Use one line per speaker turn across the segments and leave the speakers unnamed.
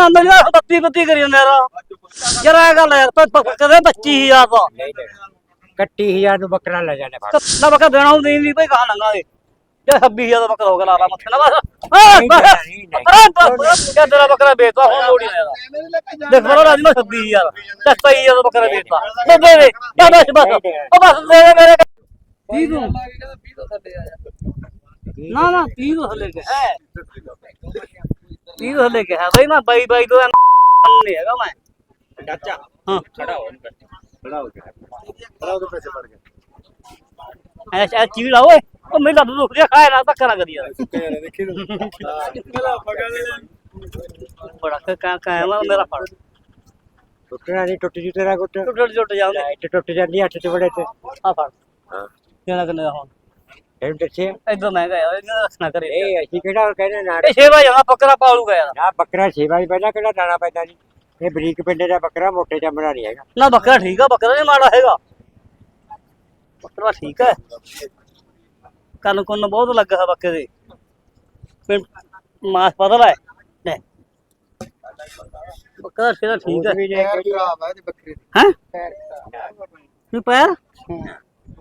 ਨਾ ਅੰਦਰ ਜਾ ਬੱਤੀ ਬੱਤੀ ਕਰੀ ਜਾਂਦੇ ਯਾਰ। ਯਾਰ ਇਹ ਗੱਲ ਯਾਰ ਕਦੇ 25000 ਦਾ।
ਦੇਣਾ 31000 ਨੂੰ ਬੱਕਰਾ ਲੈ ਜਾਣੇ
ਨਾ ਬੱਕਾ ਦੇਣਾ ਉਹ ਨਹੀਂ ਭਾਈ ਕਹਾਂ ਲੰਗਾ ਦੇ। ਜੇ 26000 ਦਾ ਬੱਕਰਾ ਹੋ ਗਿਆ ਲਾ ਲਾ ਮੱਥੇ ਨਾ ਬਸ। ਕਿਆ ਤੇਰਾ ਬੱਕਰਾ ਵੇਚਦਾ ਹੁਣ ਲੋੜੀ ਨਾ ਦੇਖ ਬਰੋ ਰਾਜ ਮੈਂ 26000 ਤੇ 27000 ਦਾ ਬੱਕਰਾ ਵੇਚਦਾ ਦੇ ਦੇ ਜਾ ਬਸ ਬਸ ਉਹ ਬਸ ਦੇ ਦੇ ਮੇਰੇ 30 ਨੂੰ ਨਾ ਨਾ 30 ਤੋਂ ਥੱਲੇ ਕੇ ਹੈ। 30 ਤੋਂ ਕੇ ਹੈ ਬਈ ਨਾ ਬਾਈ ਬਾਈ ਤੋਂ ਨਹੀਂ ਹੈਗਾ ਮੈਂ।
ਚਾਚਾ
ਹਾਂ।
ਖੜਾ ਹੋ ਖੜਾ ਹੋ ਖੜਾ ਹੋ ਕੇ ਪੈਸੇ ਕੇ।
ਐਸ ਐ ਚੀੜਾ ਓਏ। ਉਹ ਮੈਨੂੰ ਲੱਤ ਦੁਖ ਰਿਹਾ ਖਾਇਆ ਨਾ ਧੱਕਾ ਨਾ ਕਰੀ ਯਾਰ।
ਦੇਖੀ
ਬੜਾ ਕ ਕਾ ਕਾਇਮ ਮੇਰਾ ਫੜ।
ਟੁੱਟਣਾ ਨਹੀਂ ਟੁੱਟ ਜੂ ਤੇਰਾ ਗੁੱਟ
ਟੁੱਟ ਟੁੱਟ ਜਾਂਦੇ
ਟੁੱਟ ਜਾਂਦੀ ਅੱਠ ਤੇ ਬੜੇ ਤੇ
ਆ ਫੜ।
ਹਾਂ।
ਕਿਹਨਾਂ ਕਿੰਨੇ ਦਾ ਹੁਣ?
ਇਹਨੂੰ ਦੱਸਿਆ
ਇਦਾਂ ਮਹਿੰਗਾ ਆ ਇਹਨਾਂ ਰੱਖਣਾ ਕਰੇ
ਇਹ ਅਸੀਂ ਕਿਹੜਾ ਕਹਿੰਦੇ ਨਾ
ਇਹ ਵਜੇ ਜਾਣਾ ਬੱਕਰਾ ਪਾਲੂਗਾ ਯਾਰ
ਨਾ ਬੱਕਰਾ ਸੇਵਾ ਹੀ ਪਹਿਲਾਂ ਕਿਹੜਾ ਦਾਣਾ ਪੈਂਦਾ ਨਹੀਂ ਇਹ ਬਰੀਕ ਪਿੰਡੇ ਦਾ ਬੱਕਰਾ ਮੋਟੇ ਚਮੜਾ ਨਹੀਂ ਹੈਗਾ।
ਨਾ ਬੱਕਰਾ ਠੀਕ ਆ ਬੱਕਰਾ ਨਹੀਂ ਮਾੜਾ ਹੈਗਾ। ਬੱਕਰਾ ਠੀਕ ਹੈ ਕੰਨ ਕੁੰਨ ਬਹੁਤ ਲੱਗਾ ਹੈ ਬੱਕੇ ਦੇ। ਫਿਰ ਮਾਸ ਪਤਲਾ ਹੈ। ਲੈ। ਬੱਕਰਾ ਸਿਰਾ ਠੀਕ ਹੈ
ਵੀ ਜੇ
ਖਰਾਬ ਹੈ ਤੇ ਬੱਕਰੀ ਦੀ।
ਹੈ?
ਪੈਰ
ਪੈਰ?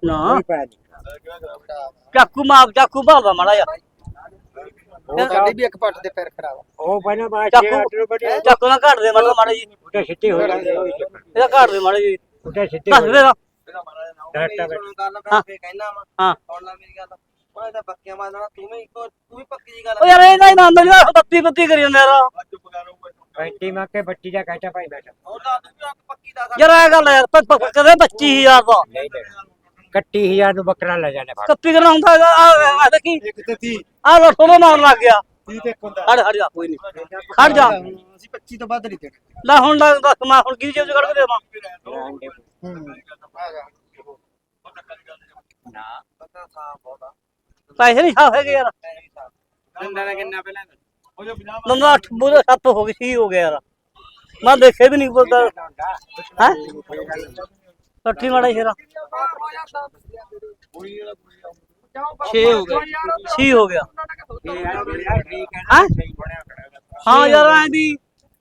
ਨਾ।
ਕੋਈ ਪੈ ਨਹੀਂ।
ਚਾਕੂ ਮਾਰ ਚਾਕੂ ਭਾਲਦਾ ਮਾੜਾ ਯਾਰ
ਉਹ
ਸਾਡੀ ਵੀ ਇੱਕ ਪੱਟ ਦੇ ਪੈਰ ਖਰਾਬ। ਆ।
ਉਹ ਪਹਿਲਾਂ ਬਾਅਦ
ਚਾਕੂ ਚਾਕੂ ਨਾਲ ਘੱਟ ਦੇ ਮਾੜਾ ਮਾੜਾ ਜੀ।
ਉਹਦਾ ਸਿੱਧੇ ਹੋ ਜਾਂਦੇ
ਇਹਦਾ ਘੱਟ ਦੇ ਮਾੜਾ ਜੀ।
ਉਹਦਾ
ਦੱਸ
ਹੋ
ਦੇ ਦਾ
ਡਾਟਾ
ਹੁਣ ਗੱਲ
ਹਾਂ।
ਮੈਂ ਫੇਰ ਕਹਿਣਾ ਵਾ।
ਹਾਂ।
ਹੁਣ ਨਾ ਮੇਰੀ ਗੱਲ। ਉਹਨੇ ਤਾਂ ਬੱਕੀਆਂ ਮਾਰਨਾ ਤੂੰ ਵੀ ਇੱਕੋ ਤੂੰ ਵੀ ਪੱਕੀ ਜੀ ਗੱਲ
ਉਹ ਯਾਰ ਇਹਦਾ ਹੀ ਨਾ ਅੰਦਰ ਜਾ ਬੱਤੀ ਬੱਤੀ ਕਰੀ ਜਾਂਦੇ ਯਾਰ।
ਪੈਂਤੀ ਮਾ ਕੇ ਬੱਚੀ ਦਾ ਕਹਿਤਾ ਭਾਈ ਬੈਠਾ।
ਉਹ ਤਾਂ ਤੂੰ ਵੀ ਪੱਕੀ ਦਾ।
ਯਾਰ ਇਹ ਗੱਲ ਯਾਰ ਪ- ਪ- ਕਦੇ 25000 ਦਾ
ਨਹੀਂ ਦੇਣਾ। 31000 ਨੂੰ ਬੱਕਰਾ ਲੈ ਜਾਣੇ ਫੜ।
ਕੱਪੀ ਕਰਨਾ ਹੁੰਦਾ ਹੈਗਾ ਆ ਆ ਦੇਖੀ।
ਇੱਕ ਤੇ 30
ਆ ਲੋਟੋ ਨੂੰ ਮਾਰਨ ਲੱਗ ਗਿਆ।
30 ਤੇ ਇੱਕ ਹੁੰਦਾ।
ਖੜ ਖੜ ਜਾ ਕੋਈ ਨਹੀਂ। ਖੜ ਜਾ।
ਅਸੀਂ 25 ਤੋਂ ਵੱਧ ਨਹੀਂ ਦੇਣਾ।
ਲੈ ਹੁਣ ਲੱਗ ਦੱਸ ਮੈਂ ਹੁਣ ਕੀ ਜੇਬ ਚ ਕੱਢ ਕੇ ਦੇਵਾਂ?
ਜਾ
ਨਾ।
ਪਤਾ ਬਹੁਤਾ
ਪੈਸੇ ਨਹੀਂ ਸਾਫ਼ ਹੈਗੇ ਯਾਰ।
ਦੰਦਾਂ ਦਾ ਕਿੰਨਾ ਪਹਿਲਾਂ?
ਨੰਦਾ 8 ਬੋਲੇ 7 ਹੋ ਗਏ ਸੀ ਹੋ ਗਿਆ ਯਾਰ। ਮੈਂ ਦੇਖੇ ਵੀ ਨਹੀਂ ਬੋਲਦਾ। ਹੈ ਕੱਠੀ ਮਾੜਾ ਸ਼ੇਰਾ 6 ਹੋ ਗਿਆ 6 ਹੋ ਗਿਆ। ਹੈਂ? ਹਾਂ ਯਾਰ ਐ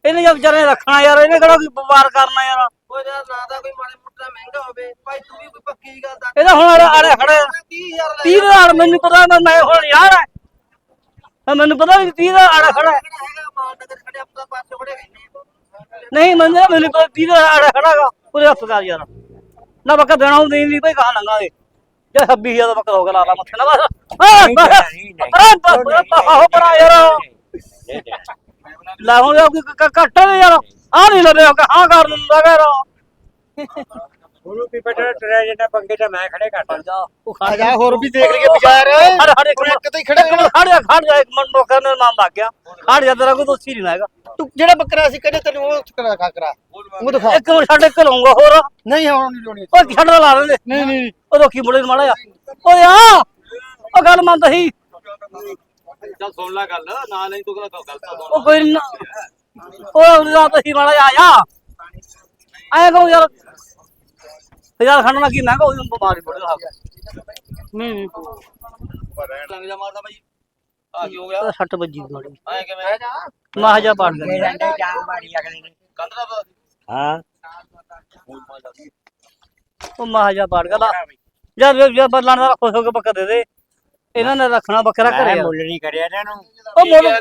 ਇਹਨੇ ਜਦ ਵਿਚਾਰੇ ਨੇ ਰੱਖਣਾ ਯਾਰ ਇਹਨੇ ਕਿਹੜਾ ਕੋਈ ਵਪਾਰ ਕਰਨਾ ਯਾਰ?
ਉਹ ਯਾਰ ਨਾ ਤਾਂ ਕੋਈ ਮਾੜੇ ਮੋਟਾ ਮਹਿੰਗਾ ਹੋਵੇ। ਭਾਈ ਤੂੰ ਵੀ ਕੋਈ ਪੱਕੀ ਗੱਲ ਦੱਸ।
ਇਹਦਾ ਹੁਣ ਆੜੇ ਆੜੇ ਖੜੇ
30000 ਲੈ
30 ਦਾ ਆੜ ਮੈਨੂੰ ਪਤਾ ਮੈਂ ਮੈਂ ਹੁਣ ਯਾਰ ਹੈ ਮੈਨੂੰ ਪਤਾ ਵੀ 30 ਦਾ ਆੜਾ ਖੜਾ ਹੈ। ਨਹੀਂ ਮੈਨੂੰ ਮੈਨੂੰ ਪਤਾ 30 ਦਾ ਆੜਾ ਖੜਾਗਾ ਪੂਰੇ ਹੱਥ ਕਰ ਯਾਰ। ਨਾ ਬੱਕਾ ਦੇਣਾ ਉਹ ਨਹੀਂ ਨਹੀਂ ਭਾਈ ਕਹਾਂ ਲੰਗਾ ਦੇ ਜੇ 26000 ਦਾ ਬੱਕਰਾ ਹੋ ਗਿਆ ਲਾ ਲਾ ਮੱਥੇ ਨਾ ਬਸ। ਆਹੋ ਪਰਾ ਯਾਰ। ਲੈ ਹੁਣ ਯਾਰ ਕੋਈ ਕ- ਕੱਟ ਦੇ ਯਾਰ। ਆ ਨਹੀਂ ਕਿ ਹਾਂ ਕਰ ਦਿੰਦਾ ਗਾ ਯਾਰ।
ਉਹਨੂੰ ਕੀ ਪਤਾ ਟਰਿਆ ਜਿੰਨਾ ਪੰਗੇ ਤਾਂ ਮੈਂ ਖੜੇ ਕਰਦਾ
ਜਾ। ਉਹ ਖੜ
ਜਾ ਹੋਰ ਵੀ ਦੇਖ ਲਈਏ ਬਾਜ਼ਾਰ।
ਹੜ ਹੜ ਇੱਕ
ਇੱਕ ਤੇ ਹੀ ਖੜਾ
ਖੜ ਜਾ ਖੜ ਜਾ ਇੱਕ ਮਿੰਟ ਨੌਕਰ ਨੇ ਨਾਮ ਲੱਗ ਗਿਆ। ਖੜ ਜਾ ਤੇਰਾ ਕੋਈ ਦੋਸੀ ਨਹੀਂ ਹੈਗਾ।
ਤੂੰ ਜਿਹੜਾ ਬੱਕਰਾ ਸੀ ਕਿਹੜੇ ਤੈਨੂੰ ਉਹ ਕਰਾ ਖਾ ਕਰਾ। ਉਹ ਦਿਖਾ।
ਇੱਕ ਮਿੰਟ ਛੱਡ ਕੇ ਲਾਉਂਗਾ ਹੋਰ।
ਨਹੀਂ ਹੁਣ ਨਹੀਂ ਲੋਣੀ
ਉਹ ਛੱਡ ਲਾ ਲੈਂਦੇ
ਨਹੀਂ ਨਹੀਂ।
ਉਹ ਰੋਕੀ ਮੁੰਡੇ ਨੂੰ ਮਾੜਾ ਓਏ ਆ! ਉਹ ਗੱਲ ਮੰਨਦਾ ਸੀ।
ਚੱਲ ਸੁਣ ਲੈ ਗੱਲ ਨਾ ਨਹੀਂ ਤੂੰ ਗੱਲ ਗੱਲ ਤਾਂ ਸੁਣ
ਉਹ ਕੋਈ ਨਾ। ਉਹ ਰਾਤ ਹੀ ਮਾੜਾ ਜਾ ਆ ਐ ਕਹੋ ਯਾਰ। ਯਾਰ ਖਾਣਾ ਲੱਗੀ ਮਹਿੰਗਾ ਉਹ ਬਿਮਾਰੀ ਬੜੀ ਲੱਗ ਨਹੀਂ ਨਹੀਂ।
ਲੰਗ ਜਾ ਮਾਰਦਾ ਬਾਈ। ਆ ਕੀ ਹੋ ਗਿਆ?
ਸੱਟ ਵੱਜੀ ਮਾੜੀ।
ਐ ਕਿਵੇਂ?
ਮਾਹ ਜਾ ਪਾੜ
ਜਾਨ ਮਾਰੀ ਅਗਲੇ ਨੇ
ਦਾ ਪਤਾ
ਹਾਂ।
ਉਹ ਯਾਰ ਯਾਰ ਬੱਲਾਂ ਦਾ ਖੁਸ਼ ਹੋ ਕੇ ਬੱਕਾ ਦੇ ਦੇ। ਇਹਨਾਂ ਨੇ ਰੱਖਣਾ ਬੱਕਰਾ ਘਰੇ।
ਮੁੱਲ ਨਹੀਂ ਕਰਿਆ ਇਹਨਾਂ ਨੂੰ।
ਉਹ ਮੁੱਲ
ਹੈ?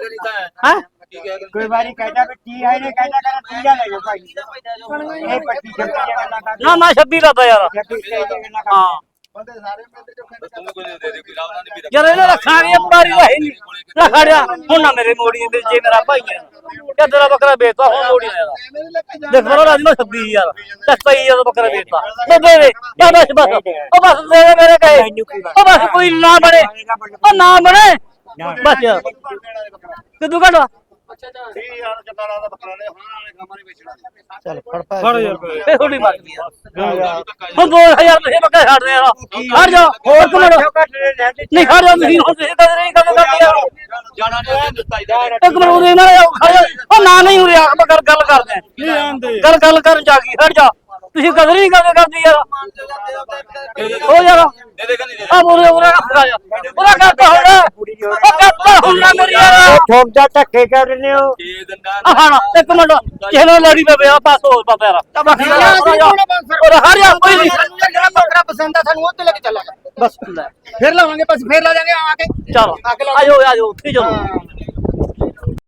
ਕੇ
ਕੋਈ ਵਾਰੀ ਕਹਿੰਦਾ ਵੀ ਤੀ ਆਏ ਨੇ ਕਹਿੰਦਾ ਕਰ ਤੀਜਾ ਲੈ ਜਾ ਭਾਈ। ਇਹ ਪੱਟੀ ਛੱਪੀ ਦੀਆਂ ਗੱਲਾਂ ਕਰ
ਨਾ ਮੈਂ 26 ਲਾਦਾ ਯਾਰ।
ਛੱਪੀ ਦੀਆਂ ਗੱਲਾਂ ਕਰ
ਹਾਂ
ਬੰਦੇ ਸਾਰੇ ਪਿੰਡ ਚੋਂ ਖੜੇ
ਤੂੰ ਕੋਈ ਦੇ ਦੇ ਕੋਈ ਰਾਮ ਨਾਲ ਨਹੀਂ ਵੀਰ
ਯਾਰ ਇਹਨੇ ਰੱਖਣਾ ਨਹੀਂ ਪਟਾਰੀ ਦਾ ਹੈ ਨਹੀਂ ਨਾ ਖੜਿਆ ਹੁਣ ਨਾ ਮੇਰੇ ਮੋੜੀ ਦੇ ਜੇ ਮੇਰਾ ਭਾਈ ਹੈ ਇਹ ਤੇਰਾ ਬੱਕਰਾ ਵੇਚਦਾ ਹੁਣ ਮੋੜੀ ਨਾ ਇਹਦਾ।
ਐਵੇਂ ਲੈ ਕੇ ਜਾ
ਦੇਖ ਬਰੋ ਰਾਜ ਮੈਂ 26000 ਤੇ 26000 ਦਾ ਬੱਕਰਾ ਵੇਚਦਾ ਉਹ ਦੇ ਦੇ ਯਾ ਬਸ ਬਸ ਉਹ ਬਸ ਦੇ ਦੇ ਮੇਰੇ ਕਹੇ ਉਹ ਬਸ ਕੋਈ ਨਾ ਬਣੇ ਉਹ ਨਾ ਬਣੇ ਬਸ ਯਾਰ ਕਿਦੋਂ ਘਟਾ
ਚੱਲ ਫੜ ਪਾ
ਫੜ ਯਾਰ ਇਹ ਥੋੜੀ ਮਰਜ਼ੀ ਆ। ਹੁਣ 2000 ਤੁਸੀਂ ਬੱਕਰਾ ਛੱਡ ਦੇ ਯਾਰ ਖੜ ਜਾ। ਹੋਰ ਕੁ ਮਿੰਟ ਨਹੀਂ ਖੜ ਜਾ ਤੁਸੀਂ। ਹੁਣ ਤੁਸੀਂ ਕਦੇ ਨਹੀਂ ਕੰਮ ਕਰਦੇ ਯਾਰ
ਜਾਣਾ ਨਹੀਂ ਦਿੱਤਾ ਇਧਰ
ਇੱਕ ਮਿੰਟ ਉਰੇ ਨਾ ਖੜ ਜਾ। ਉਹ ਨਾ ਨਹੀਂ ਉਰੇ ਆ। ਮੈਂ ਗੱਲ ਗੱਲ ਕਰਦੇ ਨਹੀਂ ਆਂਦੇ ਗੱਲ ਗੱਲ ਕਰਨ ਜਾ ਗਈ ਖੜ ਜਾ। ਤੁਸੀਂ ਕਦਰ ਨਹੀਂ ਕਰਦੇ ਕਰਦੀ ਯਾਰ?
ਹੋ ਤੇ
ਯਾਰ ਆ ਬੋਲੇ ਉਹਦਾ ਕੱਪੜਾ ਜਾ। ਉਹਦਾ ਕਰਤਾ ਹੁਣ। ਉਹ ਕਰਤਾ ਹੁਣ ਮੇਰੀ ਯਾਰ।
ਠੋਕ ਦਾ ਧੱਕੇ ਕਰ ਰਹੇ ਹੋ।
ਹਾਂ ਇੱਕ ਮਿੰਟ। ਕਿਸੇ ਨਾਲ ਲੜੀ ਪਵੇ ਆ ਪਾਸ ਹੋ ਪਾ ਯਾਰ। ਬਾਕੀ ਉਹ ਹਰ ਯਾਰ ਕੋਈ ਨਹੀਂ।
ਜਿਹੜਾ ਬੱਕਰਾ ਪਸੰਦ ਆ ਸਾਨੂੰ ਉਹ ਤੇ ਲੈ ਕੇ ਚੱਲਾਂਗੇ
ਬਸ
ਫਿਰ ਲਾਵਾਂਗੇ ਬਸ ਫਿਰ ਲਾ ਜਾਾਂਗੇ ਆ ਕੇ।
ਚਲੋ। ਆਜੋ ਆਜੋ ਉੱਥੇ ਚਲੋ।